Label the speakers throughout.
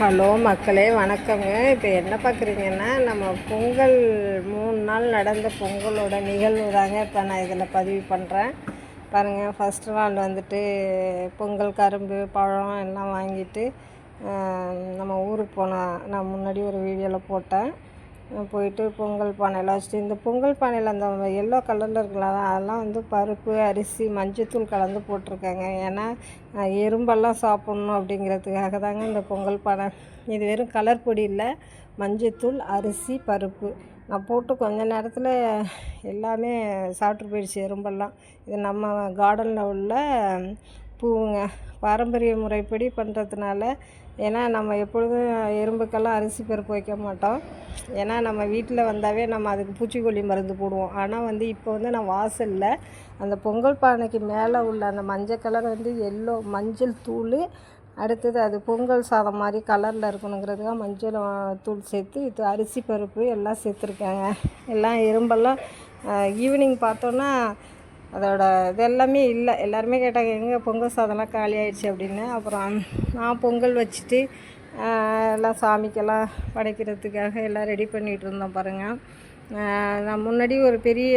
Speaker 1: Hello மக்களே வணக்கங்க. இப்போ என்ன பார்க்குறீங்கன்னா நம்ம பொங்கல் மூணு நாள் நடந்த பொங்கலோட நிகழ்வு தாங்க இப்போ நான் இதில் பதிவு பண்ணுறேன். பாருங்கள் ஃபஸ்ட் நாள் வந்துட்டு பொங்கல் கரும்பு பழம் எல்லாம் வாங்கிட்டு நம்ம ஊருக்கு போனோம் நான் முன்னாடி ஒரு வீடியோவில் போட்டேன். போயிட்டு பொங்கல் பானையில் வச்சுட்டு இந்த பொங்கல் பானையில் அந்த எல்லோ கலரில் இருக்கலாம் அதெல்லாம் வந்து பருப்பு அரிசி மஞ்சத்தூள் கலந்து போட்டிருக்காங்க. ஏன்னா எறும்பெல்லாம் சாப்பிட்ணும் அப்படிங்கிறதுக்காக தாங்க இந்த பொங்கல் பானை. இது வெறும் கலர் பொடி இல்லை மஞ்சத்தூள் அரிசி பருப்பு. நான் போட்டு கொஞ்ச நேரத்தில் எல்லாமே சாப்பிட்டு போயிடுச்சு எறும்பெல்லாம். இது நம்ம கார்டனில் உள்ள பூவுங்க பாரம்பரிய முறைப்படி பண்ணுறதுனால ஏன்னா நம்ம எப்பொழுதும் எறும்புக்கெல்லாம் அரிசி பருப்பு வைக்க மாட்டோம். ஏன்னா நம்ம வீட்டில் வந்தாவே நம்ம அதுக்கு பூச்சிக்கொல்லி மருந்து போடுவோம். ஆனால் வந்து இப்போ வந்து நான் வாசலில் அந்த பொங்கல் பானைக்கு மேலே உள்ள அந்த மஞ்சள் கலர் வந்து எல்லோ மஞ்சள் தூள் அடுத்தது அது பொங்கல் சாதம் மாதிரி கலரில் இருக்கணுங்கிறதுக்காக மஞ்சள் தூள் சேர்த்து இது அரிசி பருப்பு எல்லாம் சேர்த்துருக்காங்க. எல்லாம் எறும்பெல்லாம் ஈவினிங் பார்த்தோன்னா அதோட இது எல்லாமே இல்லை. எல்லாருமே கேட்டாங்க எங்கே பொங்கல் சாதம்லாம் காலி ஆயிடுச்சு அப்படின்னு. அப்புறம் நான் பொங்கல் வச்சுட்டு எல்லாம் சாமிக்கெல்லாம் படைக்கிறதுக்காக எல்லாம் ரெடி பண்ணிகிட்டு இருந்தோம் பாருங்கள் நான் முன்னாடி ஒரு பெரிய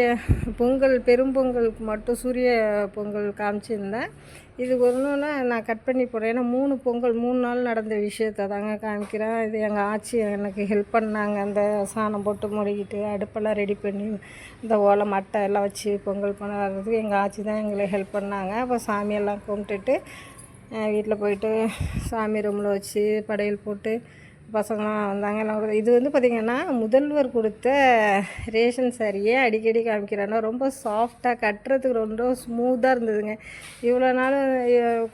Speaker 1: பொங்கல் பெரும்பொங்கலுக்கு மட்டும் சூரிய பொங்கல் காமிச்சிருந்தேன். இது ஒன்றுன்னா நான் கட் பண்ணி போடுறேன். ஏன்னா மூணு பொங்கல் மூணு நாள் நடந்த விஷயத்தை தாங்க காமிக்கிறேன். இது எங்கள் ஆச்சி எனக்கு ஹெல்ப் பண்ணாங்க. அந்த சாணம் போட்டு முழுகிட்டு அடுப்பெல்லாம் ரெடி பண்ணி இந்த ஓலை மட்டை எல்லாம் வச்சு பொங்கல் பண்ண வர்றதுக்கு எங்கள் ஆச்சி தான் எங்களை ஹெல்ப் பண்ணாங்க. அப்போ சாமியெல்லாம் கும்பிட்டுட்டு வீட்டில் போயிட்டு சாமி ரூமில் வச்சு படையல் போட்டு பசங்களாம் வந்தாங்க. எல்லாம் இது வந்து பார்த்திங்கன்னா முதல்வர் கொடுத்த ரேஷன் சாரியே அடிக்கடி காமிக்கிறாங்க. ரொம்ப சாஃப்டாக கட்டுறதுக்கு ரொம்ப ஸ்மூத்தாக இருந்ததுங்க. இவ்வளோ நாள்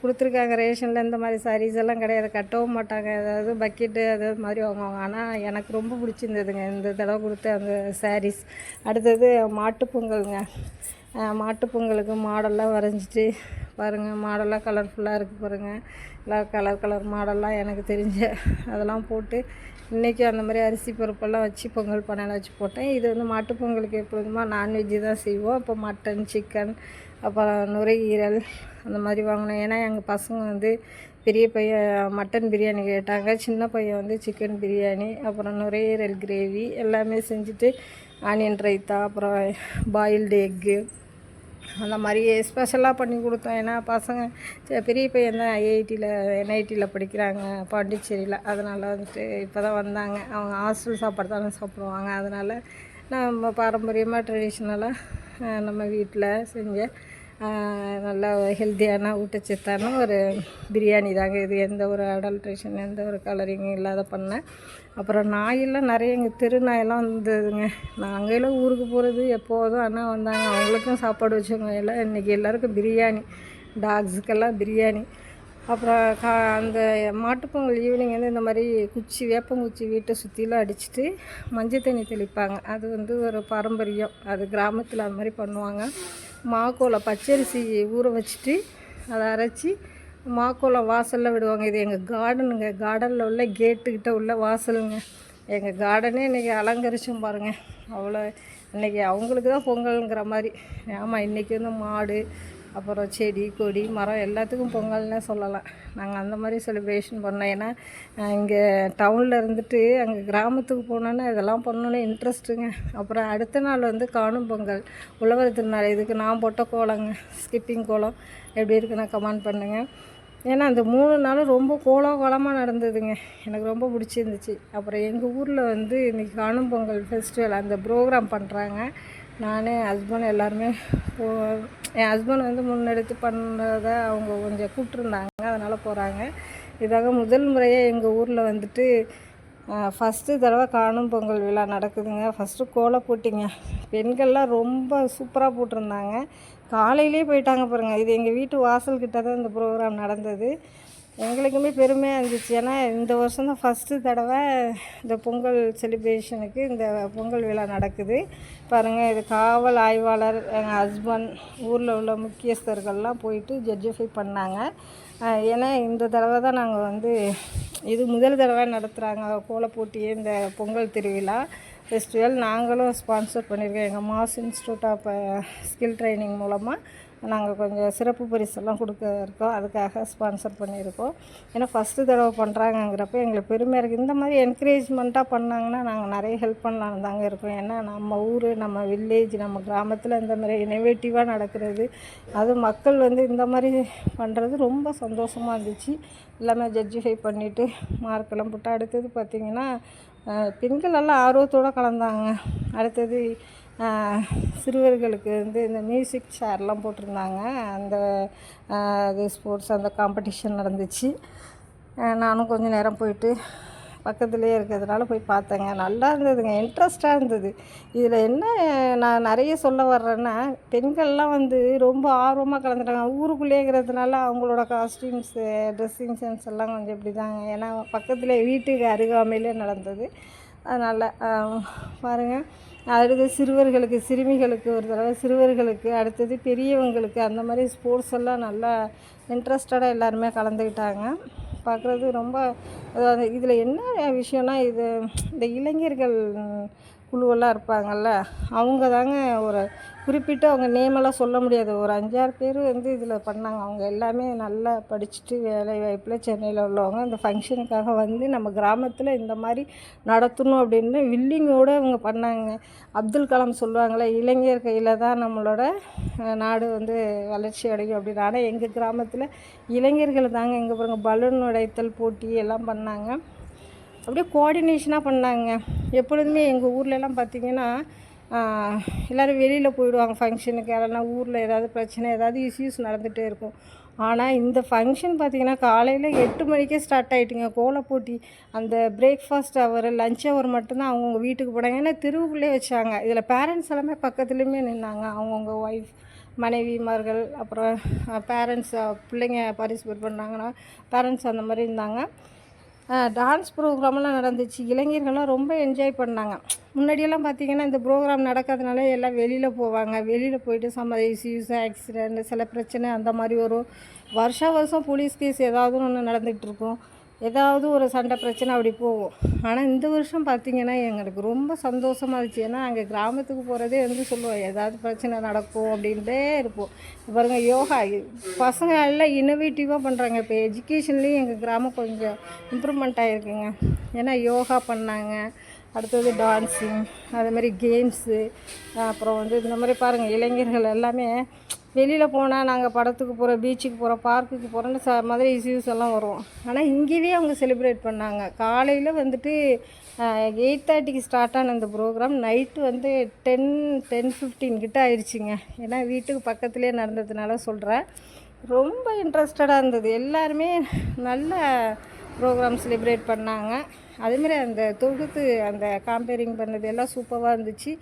Speaker 1: கொடுத்துருக்காங்க ரேஷனில். இந்த மாதிரி சாரீஸ் எல்லாம் கிடையாது. கட்டவும் மாட்டாங்க. அதாவது பக்கெட்டு அது மாதிரி வாங்குவாங்க. ஆனால் எனக்கு ரொம்ப பிடிச்சிருந்ததுங்க. இந்த தடவை கொடுத்த அந்த சாரீஸ் அடுத்தது மாட்டுப்பொங்கலுங்க மாட்டுப்பொங்கலுக்கு மாட்டுப் பொங்கலுக்கு மாடெல்லாம் வரைஞ்சிட்டு பாருங்கள் மாடெல்லாம் கலர்ஃபுல்லாக இருக்குது பாருங்கள் எல்லாம் கலர் கலர் மாடெல்லாம் எனக்கு தெரிஞ்ச அதெல்லாம் போட்டு இன்றைக்கி அந்த மாதிரி அரிசி பருப்பெல்லாம் வச்சு பொங்கல் பண்ணலாம் வச்சு போட்டேன். இது வந்து மாட்டுப்பொங்கலுக்கு எப்பொழுதுமா நான்வெஜ்ஜு தான் செய்வோம். அப்போ மட்டன் சிக்கன் அப்புறம் நுரையீரல் அந்த மாதிரி வாங்கினோம் ஏன்னா எங்கள் பசங்க வந்து பெரிய பையன் மட்டன் பிரியாணி கேட்டாங்க. சின்ன பையன் வந்து சிக்கன் பிரியாணி அப்புறம் நுரையீரல் கிரேவி எல்லாமே செஞ்சுட்டு ஆனியன் ரைத்தா அப்புறம் பாயில்டு எக்கு அந்த மாதிரி ஸ்பெஷலாக பண்ணி கொடுத்தோம். ஏன்னா பசங்க பெரிய பையன் தான் ஐஐடியில் என்ஐடியில் படிக்கிறாங்க பாண்டிச்சேரியில். அதனால் வந்துட்டு இப்போ தான் வந்தாங்க. அவங்க ஹாஸ்டல் சாப்பாடு தானே சாப்பிடுவாங்க. அதனால் நம்ம பாரம்பரியமாக ட்ரெடிஷ்னலாக நம்ம வீட்டில் செஞ்ச நல்ல ஹெல்த்தியான ஊட்டச்சத்தான ஒரு பிரியாணி தாங்க இது. எந்த ஒரு அடல்ட்ரேஷன் எந்த ஒரு கலரிங்கும் இல்லாத பண்ணேன் அப்புறம் நாயெல்லாம் நிறைய எங்கள் தெரு நாயெல்லாம் வந்ததுங்க. நாங்களும் ஊருக்கு போகிறது எப்போதும் அண்ணா வந்தாங்க. அவங்களுக்கும் சாப்பாடு வச்சவங்க எல்லாம் இன்றைக்கி எல்லாருக்கும் பிரியாணி. டாக்ஸுக்கெல்லாம் பிரியாணி. அப்புறம் கா அந்த மாட்டுப்பொங்கல் ஈவினிங் வந்து இந்த மாதிரி குச்சி வேப்பங்குச்சி வீட்டை சுற்றிலாம் அடிச்சுட்டு மஞ்சள் தண்ணி தெளிப்பாங்க. அது வந்து ஒரு பாரம்பரியம். அது கிராமத்தில் அது மாதிரி பண்ணுவாங்க. மாக்கோலை பச்சரிசி ஊற வச்சுட்டு அதை அரைச்சி மாக்கோலம் வாசலில் விடுவாங்க. இது எங்கள் கார்டனுங்க. கார்டனில் உள்ள கேட்டுக்கிட்ட உள்ள வாசலுங்க. எங்கள் கார்டனே இன்றைக்கி அலங்கரிச்சோம் பாருங்கள் அவ்வளோ இன்றைக்கி அவங்களுக்கு தான் பொங்கலுங்கிற மாதிரி. ஆமாம் இன்றைக்கி வந்து மாடு அப்புறம் செடி கொடி மரம் எல்லாத்துக்கும் பொங்கல்னே சொல்லலாம். நாங்கள் அந்த மாதிரி செலிப்ரேஷன் பண்ணோம். ஏன்னா இங்கே டவுனில் இருந்துட்டு அங்கே கிராமத்துக்கு போனோன்னா இதெல்லாம் பண்ணணுன்னு இன்ட்ரெஸ்ட்டுங்க அப்புறம் அடுத்த நாள் வந்து காணும் பொங்கல். உழவர் திருநாள். இதுக்கு நான் போட்ட கோலங்க. ஸ்கிப்பிங் கோலம். எப்படி இருக்குன்னா கமெண்ட் பண்ணுங்கள் ஏன்னா அந்த மூணு நாளும் ரொம்ப கோலாகோலமாக நடந்ததுங்க. எனக்கு ரொம்ப பிடிச்சிருந்துச்சு. அப்புறம் எங்கள் ஊரில் வந்து இன்றைக்கி காணும் பொங்கல் ஃபெஸ்டிவல் அந்த ப்ரோக்ராம் பண்ணுறாங்க நான் ஹஸ்பண்ட் எல்லாருமே என் ஹஸ்பண்ட் வந்து முன்னெடுத்து பண்ணதை அவங்க கொஞ்சம் கூப்பிட்ருந்தாங்க அதனால் போகிறாங்க இதாக முதல் முறையாக எங்கள் ஊரில் வந்துட்டு ஃபஸ்ட்டு தடவை காணும் பொங்கல் விழா நடக்குதுங்க. ஃபஸ்ட்டு கோலம் போட்டிங்க. பெண்கள்லாம் ரொம்ப சூப்பராக போட்டிருந்தாங்க. காலையிலே போயிட்டாங்க பாருங்கள் இது எங்கள் வீட்டு வாசல்கிட்ட தான் இந்த ப்ரோக்ராம் நடந்தது. எங்களுக்குமே பெருமையாக இருந்துச்சு ஏன்னா இந்த வருஷம் தான் ஃபஸ்ட்டு தடவை இந்த பொங்கல் செலிப்ரேஷனுக்கு இந்த பொங்கல் விழா நடக்குது. பாருங்கள் இது காவல் ஆய்வாளர் எங்கள் ஹஸ்பண்ட் ஊரில் உள்ள முக்கியஸ்தர்கள்லாம் போயிட்டு ஜட்ஜிஃபை பண்ணாங்க. ஏன்னா இந்த தடவை தான் நாங்கள் வந்து இது முதல் தடவை நடத்துகிறாங்க கோலப்போட்டி இந்த பொங்கல் திருவிழா. ஃபெஸ்டிவல் நாங்களும் ஸ்பான்சர் பண்ணியிருக்கோம் எங்கள் Mass Institute of Skill Training மூலமாக நாங்கள் கொஞ்சம் சிறப்பு பரிசெல்லாம் கொடுக்க இருக்கோம். அதுக்காக ஸ்பான்சர் பண்ணியிருக்கோம். ஏன்னா ஃபஸ்ட்டு தடவை பண்ணுறாங்கங்கிறப்ப எங்களுக்கு பெருமையாக இருக்குது இந்த மாதிரி என்கரேஜ்மெண்ட்டாக பண்ணாங்கன்னா நாங்கள் நிறைய ஹெல்ப் பண்ணலான்னு தாங்க இருக்கோம். ஏன்னா நம்ம ஊர் நம்ம வில்லேஜ் நம்ம கிராமத்தில் இந்த மாதிரி இனோவேட்டிவாக நடக்கிறது. அது மக்கள் வந்து இந்த மாதிரி பண்ணுறது ரொம்ப சந்தோஷமாக இருந்துச்சு. எல்லாமே ஜட்ஜிஃபை பண்ணிவிட்டு மார்க்கெல்லாம் போட்டு அடுத்தது பார்த்திங்கன்னா பெண்கள் எல்லாம் ஆர்வத்தோடு கலந்தாங்க. அடுத்தது சிறுவர்களுக்கு வந்து இந்த மியூசிக் சேர்லாம் போட்டிருந்தாங்க. அந்த இது ஸ்போர்ட்ஸ் அந்த காம்படிஷன் நடந்துச்சு. நானும் கொஞ்சம் நேரம் போயிட்டு பக்கத்துலேயே இருக்கிறதுனால போய் பார்த்தேங்க. நல்லா இருந்ததுங்க. இன்ட்ரெஸ்டாக இருந்தது. இதில் என்ன நான் நிறைய சொல்ல வர்றேன்னா பெண்கள்லாம் வந்து ரொம்ப ஆர்வமாக கலந்துட்டாங்க. ஊருக்குள்ளேங்கிறதுனால அவங்களோட காஸ்டியூம்ஸு ட்ரெஸ்ஸிங் சென்ஸ் எல்லாம் கொஞ்சம் இப்படி தாங்க ஏன்னா பக்கத்தில் வீட்டுக்கு அருகாமையிலே நடந்தது. அதனால் பாருங்கள் அடுத்து சிறுவர்களுக்கு சிறுமிகளுக்கு ஒரு தடவை சிறுவர்களுக்கு அடுத்தது பெரியவங்களுக்கு அந்த மாதிரி ஸ்போர்ட்ஸ் எல்லாம் நல்லா இன்ட்ரெஸ்டடாக எல்லாருமே கலந்துக்கிட்டாங்க. பார்க்குறது ரொம்ப இதில் என்ன விஷயம்னா இது இந்த இளைஞர்கள் குழுவெல்லாம் இருப்பாங்கள்ல அவங்க தாங்க ஒரு குறிப்பிட்டு அவங்க நேமெல்லாம் சொல்ல முடியாது. ஒரு அஞ்சாறு பேர் வந்து இதில் பண்ணாங்க. அவங்க எல்லாமே நல்லா படிச்சுட்டு வேலை வாய்ப்பில் சென்னையில் உள்ளவங்க. இந்த ஃபங்க்ஷனுக்காக வந்து நம்ம கிராமத்தில் இந்த மாதிரி நடத்தணும் அப்படின்னு வில்லிங்கோடு அவங்க பண்ணாங்க. அப்துல் கலாம் சொல்லுவாங்களே இளைஞர் கையில் தான் நம்மளோட நாடு வந்து வளர்ச்சி அடையும் அப்படின்னு. ஆனால் எங்கள் கிராமத்தில் இளைஞர்கள் தாங்க எங்கே பாருங்கள் பலூன் உடைத்தல் போட்டி எல்லாம் பண்ணாங்க. அப்படியே கோஆர்டினேஷனாக பண்ணாங்க. எப்பொழுதுமே எங்கள் ஊர்லலாம் பார்த்திங்கன்னா எல்லோரும் வெளியில் போயிடுவாங்க ஃபங்க்ஷனுக்கு யாரெல்லாம் ஊரில் ஏதாவது பிரச்சனை ஏதாவது இஷ்யூஸ் நடந்துகிட்டே இருக்கும். ஆனால் இந்த ஃபங்க்ஷன் பார்த்திங்கன்னா காலையில் எட்டு மணிக்கே ஸ்டார்ட் ஆகிட்டுங்க கோலப் போட்டி அந்த பிரேக்ஃபாஸ்ட் ஹவர் லஞ்ச் ஹவர் மட்டும்தான் அவங்கவுங்க வீட்டுக்கு போனாங்க. ஏன்னா தெருவுக்குள்ளே வச்சாங்க. இதில் பேரண்ட்ஸ் எல்லாமே பக்கத்துலேயுமே நின்னாங்க. அவங்கவுங்க ஒய்ஃப் மனைவிமார்கள் அப்புறம் பேரண்ட்ஸ் பிள்ளைங்க பார்ட்டிசிபேட் பண்ணாங்கன்னா பேரண்ட்ஸ் அந்த மாதிரி இருந்தாங்க. டான்ஸ் ப்ரோக்ராம்லாம் நடந்துச்சு. இளைஞர்கள்லாம் ரொம்ப என்ஜாய் பண்ணாங்க. முன்னாடியெல்லாம் பார்த்திங்கன்னா இந்த ப்ரோக்ராம் நடக்கிறதுனால எல்லாம் வெளியில் போவாங்க. வெளியில் போயிட்டு சம இஷ்யூஸ் ஆக்சிடெண்ட் சில பிரச்சனை அந்த மாதிரி வரும். வருஷா வருஷம் போலீஸ் கேஸ் ஏதாவது ஒன்று நடந்துகிட்ருக்கும் ஏதாவது ஒரு சண்டை பிரச்சனை அப்படி போகும். ஆனால் இந்த வருஷம் பார்த்திங்கன்னா எங்களுக்கு ரொம்ப சந்தோஷமாக இருந்துச்சு. ஏன்னா அங்கே கிராமத்துக்கு போகிறதே வந்து சொல்லுவோம் ஏதாவது பிரச்சனை நடக்கும் அப்படின்ட்டே இருப்போம். பாருங்கள் யோகா பசங்க எல்லாம் இன்னோவேட்டிவாக பண்ணுறாங்க இப்போ எஜுகேஷன்லேயும் எங்கள் கிராமம் கொஞ்சம் இம்ப்ரூவ்மெண்ட் ஆகிருக்குங்க ஏன்னா யோகா பண்ணாங்க. அடுத்தது டான்ஸிங் அதே மாதிரி கேம்ஸு அப்புறம் வந்து இந்த மாதிரி பாருங்கள் இளைஞர்கள் எல்லாமே வெளியில் போனால் நாங்கள் படத்துக்கு போகிறோம் பீச்சுக்கு போகிறோம் பார்க்குக்கு போகிறோன்னு ச மாதிரி இஷ்யூஸ் எல்லாம் வரும். ஆனால் இங்கேயே அவங்க செலிப்ரேட் பண்ணாங்க. காலையில் வந்துட்டு எயிட் தேர்ட்டிக்கு ஸ்டார்ட் ஆன இந்த ப்ரோக்ராம் நைட்டு வந்து டென் டென் ஃபிஃப்டீன் கிட்ட ஆயிடுச்சுங்க ஏன்னா வீட்டுக்கு பக்கத்துலேயே நடந்ததுனால சொல்கிறேன் ரொம்ப இன்ட்ரெஸ்டடாக இருந்தது. எல்லாருமே நல்ல ப்ரோக்ராம் செலிப்ரேட் பண்ணாங்க. அதேமாதிரி அந்த தொகுத்து அந்த காம்பேரிங் பண்ணது எல்லாம் சூப்பராக இருந்துச்சு.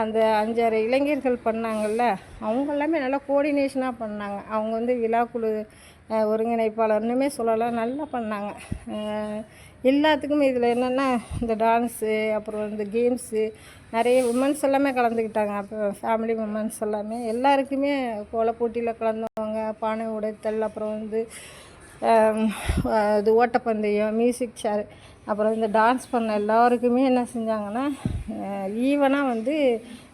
Speaker 1: அந்த அஞ்சாறு இளைஞர்கள் பண்ணாங்கள்ல அவங்க எல்லாமே நல்லா கோஆர்டினேஷனாக பண்ணாங்க. அவங்க வந்து விழாக்குழு குழு ஒருங்கிணைப்பாளர்னுமே சொல்லலாம் நல்லா பண்ணாங்க. எல்லாத்துக்குமே இதில் என்னென்னா இந்த டான்ஸு அப்புறம் இந்த கேம்ஸு நிறைய உமன்ஸ் எல்லாமே கலந்துக்கிட்டாங்க. அப்போ ஃபேமிலி உமன்ஸ் எல்லாமே. எல்லாருக்குமே கோல போட்டியில் கலந்தவங்க பானை உடைத்தல் அப்புறம் வந்து இது ஓட்டப்பந்தயம் மியூசிக் சேர் அப்புறம் இந்த டான்ஸ் பண்ண எல்லாருக்குமே என்ன செஞ்சாங்கன்னா ஈவனாக வந்து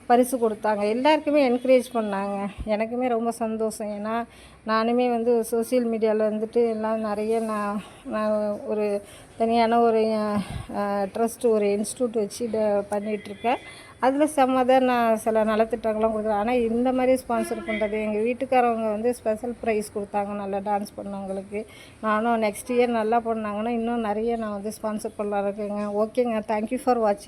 Speaker 1: பரிசு கொடுத்தாங்க. எல்லாருக்குமே என்கரேஜ் பண்ணாங்க. எனக்குமே ரொம்ப சந்தோஷம். ஏன்னா நானுமே வந்து சோஷியல் மீடியாவில் வந்துட்டு எல்லாம் நிறைய நான் நான் ஒரு தனியான ஒரு ட்ரஸ்ட்டு ஒரு இன்ஸ்டியூட் வச்சு இதை பண்ணிகிட்ருக்கேன் அதில் செம்மதான் நான் சில நலத்திட்டங்கள்லாம் கொடுக்குறேன். ஆனால் இந்த மாதிரி ஸ்பான்சர் பண்ணுறது எங்கள் வீட்டுக்காரவங்க வந்து ஸ்பெஷல் ப்ரைஸ் கொடுத்தாங்க. நல்லா டான்ஸ் பண்ணவங்களுக்கு. நானும் நெக்ஸ்ட் இயர் நல்லா பண்ணாங்கன்னா இன்னும் நிறைய நான் வந்து ஸ்பான்சர் பண்ணலாம் இருக்கேங்க. ஓகேங்க தேங்க்யூ ஃபார் வாட்சிங்